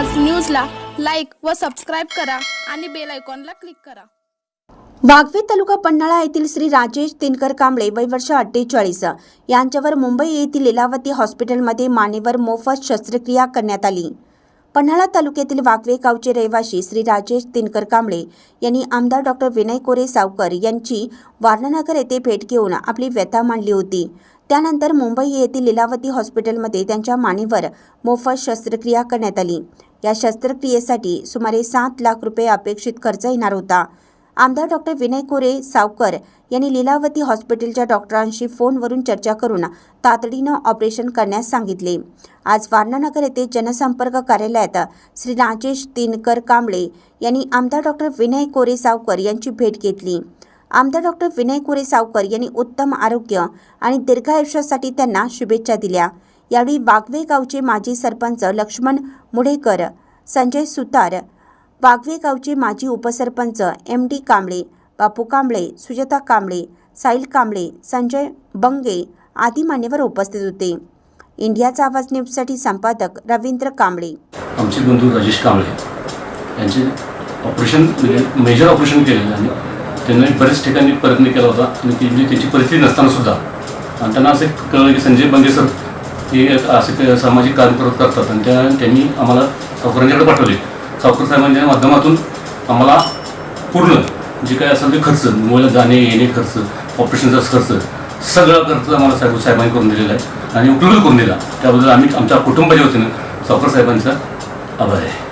व सबस्क्राईब करा आणि बेल आयकॉनला क्लिक करा. वाघवे तालुका पन्हाळा येथील श्री राजेश दिनकर कांबळे वय वर्ष अठ्ठेचाळीस. यांच्यावर मुंबई येथील लीलावती हॉस्पिटलमध्ये मानेवर मोफत शस्त्रक्रिया करण्यात आली. पन्हाळा तालुक्यातील वाघवे गावचे रहिवासी श्री राजेश दिनकर कांबळे यांनी आमदार डॉक्टर विनय कोरे सावकर यांची वारणानगर येथे भेट घेऊन आपली व्यथा मांडली होती. त्यानंतर मुंबई येथील लीलावती हॉस्पिटलमध्ये त्यांच्या मानेवर मोफत शस्त्रक्रिया करण्यात आली. या शस्त्रक्रियेसाठी सुमारे सात लाख रुपये अपेक्षित खर्च येणार होता. आमदार डॉक्टर विनय कोरे सावकर यांनी लीलावती हॉस्पिटलच्या डॉक्टरांशी फोनवरून चर्चा करून तातडीनं ऑपरेशन करण्यास सांगितले. आज वारणानगर येथे जनसंपर्क कार्यालयात श्री राजेश दिनकर कांबळे यांनी आमदार डॉक्टर विनय कोरे सावकर यांची भेट घेतली. आमदार डॉक्टर विनय कोरे सावकर यांनी उत्तम आरोग्य आणि दीर्घायुष्यासाठी त्यांना शुभेच्छा दिल्या. यावेळी वाघवे गावचे माजी सरपंच लक्ष्मण मुढेकर संजय सुतार वाघवे गावचे माजी उपसरपंच एम डी कांबळे बापू कांबळे सुजाता कांबळे साहिल कांबळे संजय बंगे आदी मान्यवर उपस्थित होते. इंडियाचा आवाज न्यूजसाठी संपादक रवींद्र कांबळे. आमचे बंधू राजेश कांबळे यांचे ऑपरेशन म्हणजे मेजर ऑपरेशन केलेलं आणि त्यांना बरेच ठिकाणी प्रयत्न केला होता आणि ती म्हणजे त्यांची परिस्थिती नसताना सुद्धा. आणि त्यांना असं कळलं की संजय बंगे सर हे असे सामाजिक कार्य करत करतात. आणि त्या त्यांनी आम्हाला सावकरांच्याकडे पाठवले. सावकर साहेबांच्या माध्यमातून आम्हाला पूर्ण जे काय असेल ते खर्च मुलाला जाणे येणे खर्च ऑपरेशनचा खर्च सगळा खर्च आम्हाला साहेब साहेबांनी करून दिलेला आहे आणि उपलब्ध करून दिला. त्याबद्दल आम्ही आमच्या कुटुंबाच्या वतीनं सावकर साहेबांचा आभार आहे.